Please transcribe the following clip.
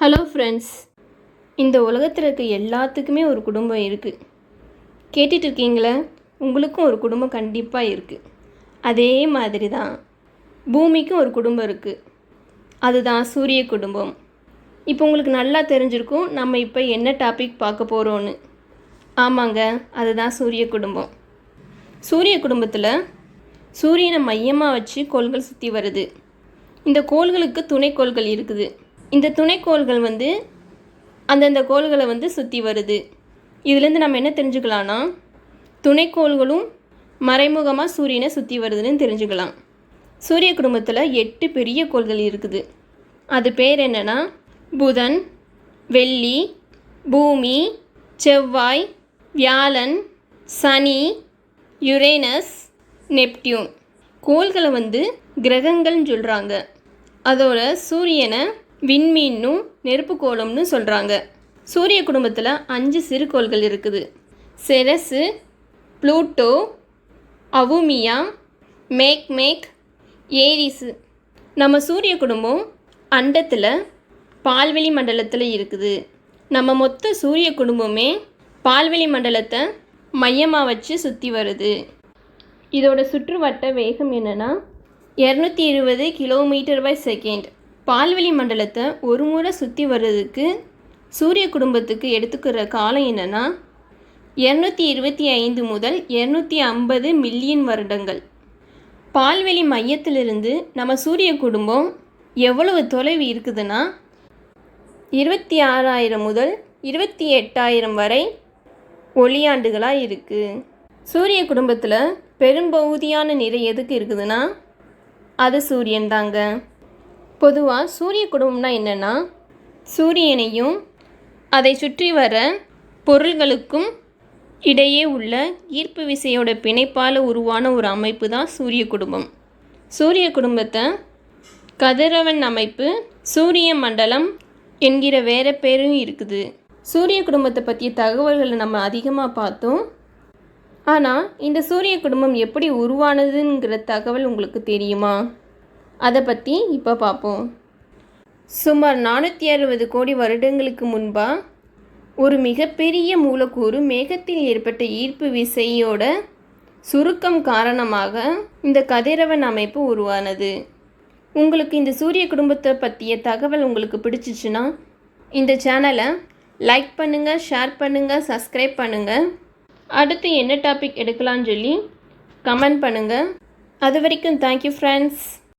Hello friends இந்த உலகத்தில் இருக்க எல்லாத்துக்குமே ஒரு குடும்பம் இருக்குது கேட்டுட்டு இருக்கீங்களே? உங்களுக்கும் ஒரு குடும்பம் கண்டிப்பாக இருக்குது அதே மாதிரி தான் பூமிக்கும் ஒரு குடும்பம் இருக்குது அதுதான் சூரிய குடும்பம். இப்போ உங்களுக்கு நல்லா தெரிஞ்சிருக்கும் நம்ம இப்போ என்ன டாபிக் பார்க்க போகிறோன்னு ஆமாங்க அதுதான் சூரிய குடும்பம். சூரிய குடும்பத்தில் சூரியனை மையமாக வச்சு கோள்கள் சுற்றி வருது. இந்த கோள்களுக்கு துணைக்கோள்கள் இருக்குது. இந்த துணைக்கோள்கள் வந்து அந்தந்த கோள்களை வந்து சுற்றி வருது. இதுலேருந்து நம்ம என்ன தெரிஞ்சுக்கலாம்னா துணைக்கோள்களும் மறைமுகமாக சூரியனை சுற்றி வருதுன்னு தெரிஞ்சுக்கலாம். சூரிய குடும்பத்தில் எட்டு பெரிய கோள்கள் இருக்குது. அது பேர் என்னென்னா புதன் வெள்ளி பூமி செவ்வாய் வியாழன் சனி யுரேனஸ் நெப்டியூன். கோள்களை வந்து கிரகங்கள்னு சொல்கிறாங்க அதோட சூரியனை விண்மீனும் நெருப்புக்கோளம்னு சொல்கிறாங்க சூரிய குடும்பத்தில் அஞ்சு சிறுகோள்கள் இருக்குது. Ceres Pluto Haumea Makemake Eris நம்ம சூரிய குடும்பம் அண்டத்தில் பால்வெளி மண்டலத்தில் இருக்குது. நம்ம மொத்த சூரிய குடும்பமே பால்வெளி மண்டலத்தை மையமாக வச்சு சுற்றி வருது. இதோட சுற்றுவட்ட வேகம் என்னென்னா இரநூத்தி இருபது கிலோமீட்டர் பை செகண்ட் பால்வெளி மண்டலத்தை ஒரு முறை சுற்றி வர்றதுக்கு சூரிய குடும்பத்துக்கு எடுத்துக்கிற காலம் என்னென்னா இரநூத்தி இருபத்தி ஐந்து முதல் இரநூத்தி ஐம்பது மில்லியன் வருடங்கள். பால்வெளி மையத்திலிருந்து நம்ம சூரிய குடும்பம் எவ்வளவு தொலைவு இருக்குதுன்னா இருபத்தி ஆறாயிரம் முதல் இருபத்தி எட்டாயிரம் வரை ஒளியாண்டுகளாக இருக்குது சூரிய குடும்பத்தில் பெரும்பகுதியான நிறை எதுக்கு இருக்குதுன்னா அது சூரியன் தாங்க பொதுவாக சூரிய குடும்பம்னா என்னென்னா சூரியனையும் அதை சுற்றி வர பொருள்களுக்கும் இடையே உள்ள ஈர்ப்பு விசையோட பிணைப்பால் உருவான ஒரு அமைப்பு தான் சூரிய குடும்பம். சூரிய குடும்பத்தை கதிரவன் அமைப்பு சூரிய மண்டலம் என்கிற வேற பேரும் இருக்குது. சூரிய குடும்பத்தை பற்றிய தகவல்களை நம்ம அதிகமாக பார்த்தோம். ஆனால் இந்த சூரிய குடும்பம் எப்படி உருவானதுங்கிற தகவல் உங்களுக்கு தெரியுமா? அதை பற்றி இப்போ பார்ப்போம் சுமார் நானூற்றி அறுபது கோடி வருடங்களுக்கு முன்பாக ஒரு மிகப்பெரிய மூலக்கூறு மேகத்தில் ஏற்பட்ட ஈர்ப்பு விசையோட சுருக்கம் காரணமாக இந்த கதிரவன் அமைப்பு உருவானது. உங்களுக்கு இந்த சூரிய குடும்பத்தை பற்றிய தகவல் உங்களுக்கு பிடிச்சிச்சுன்னா இந்த சேனலை லைக் பண்ணுங்கள் ஷேர் பண்ணுங்கள் சப்ஸ்கிரைப் பண்ணுங்கள் அடுத்து என்ன டாபிக் எடுக்கலாம்னு சொல்லி கமெண்ட் பண்ணுங்கள் அது வரைக்கும் தேங்க்யூ ஃப்ரெண்ட்ஸ்